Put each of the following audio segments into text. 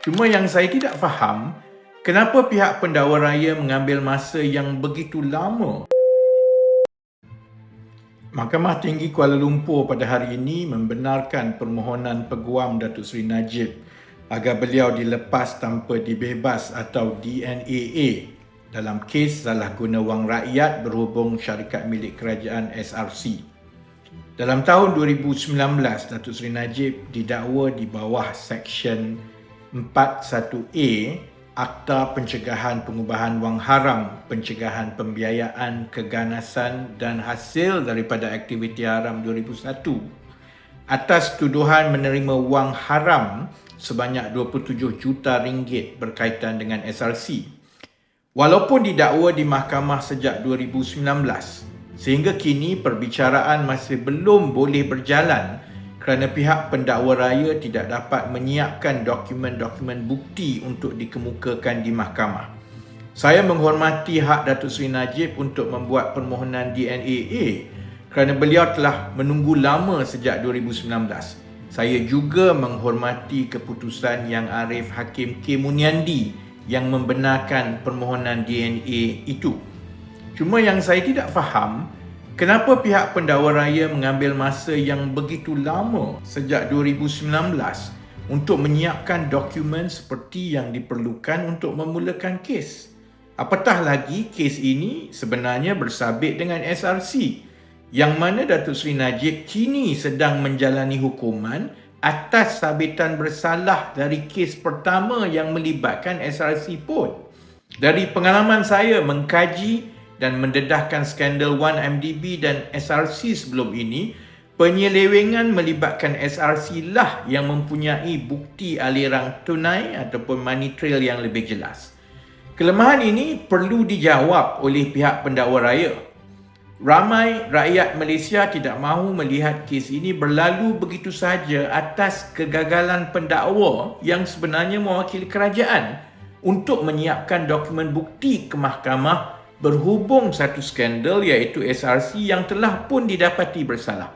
Cuma yang saya tidak faham, kenapa pihak pendakwa raya mengambil masa yang begitu lama? Mahkamah Tinggi Kuala Lumpur pada hari ini membenarkan permohonan peguam Datuk Seri Najib agar beliau dilepas tanpa dibebas atau DNAA dalam kes salah guna wang rakyat berhubung syarikat milik kerajaan SRC. Dalam tahun 2019, Datuk Seri Najib didakwa di bawah Seksyen 41A Akta Pencegahan Pengubahan Wang Haram, Pencegahan Pembiayaan Keganasan dan Hasil daripada Aktiviti Haram 2001 atas tuduhan menerima wang haram sebanyak 27 juta ringgit berkaitan dengan SRC. Walaupun didakwa di mahkamah sejak 2019, sehingga kini perbicaraan masih belum boleh berjalan kerana pihak pendakwa raya tidak dapat menyiapkan dokumen-dokumen bukti untuk dikemukakan di mahkamah. Saya menghormati hak Datuk Seri Najib untuk membuat permohonan DNAA kerana beliau telah menunggu lama sejak 2019. Saya juga menghormati keputusan Yang Arif Hakim K. Muniandi yang membenarkan permohonan DNA itu. Cuma yang saya tidak faham, Kenapa pihak pendakwa raya mengambil masa yang begitu lama sejak 2019 untuk menyiapkan dokumen seperti yang diperlukan untuk memulakan kes? Apatah lagi kes ini sebenarnya bersabit dengan SRC yang mana Datuk Seri Najib kini sedang menjalani hukuman atas sabitan bersalah dari kes pertama yang melibatkan SRC pun. Dari pengalaman saya mengkaji dan mendedahkan skandal 1MDB dan SRC sebelum ini, penyelewengan melibatkan SRC lah yang mempunyai bukti aliran tunai ataupun money trail yang lebih jelas. Kelemahan ini perlu dijawab oleh pihak pendakwa raya. Ramai rakyat Malaysia tidak mahu melihat kes ini berlalu begitu sahaja atas kegagalan pendakwa yang sebenarnya mewakili kerajaan untuk menyiapkan dokumen bukti ke mahkamah berhubung satu skandal iaitu SRC yang telah pun didapati bersalah.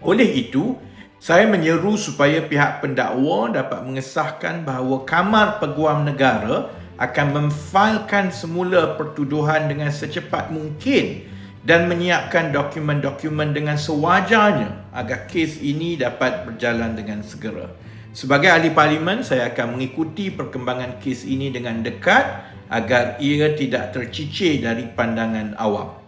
Oleh itu, saya menyeru supaya pihak pendakwa dapat mengesahkan bahawa Kamar Peguam Negara akan memfailkan semula pertuduhan dengan secepat mungkin dan menyiapkan dokumen-dokumen dengan sewajarnya agar kes ini dapat berjalan dengan segera. Sebagai ahli parlimen, saya akan mengikuti perkembangan kes ini dengan dekat agar ia tidak tercicir dari pandangan awam.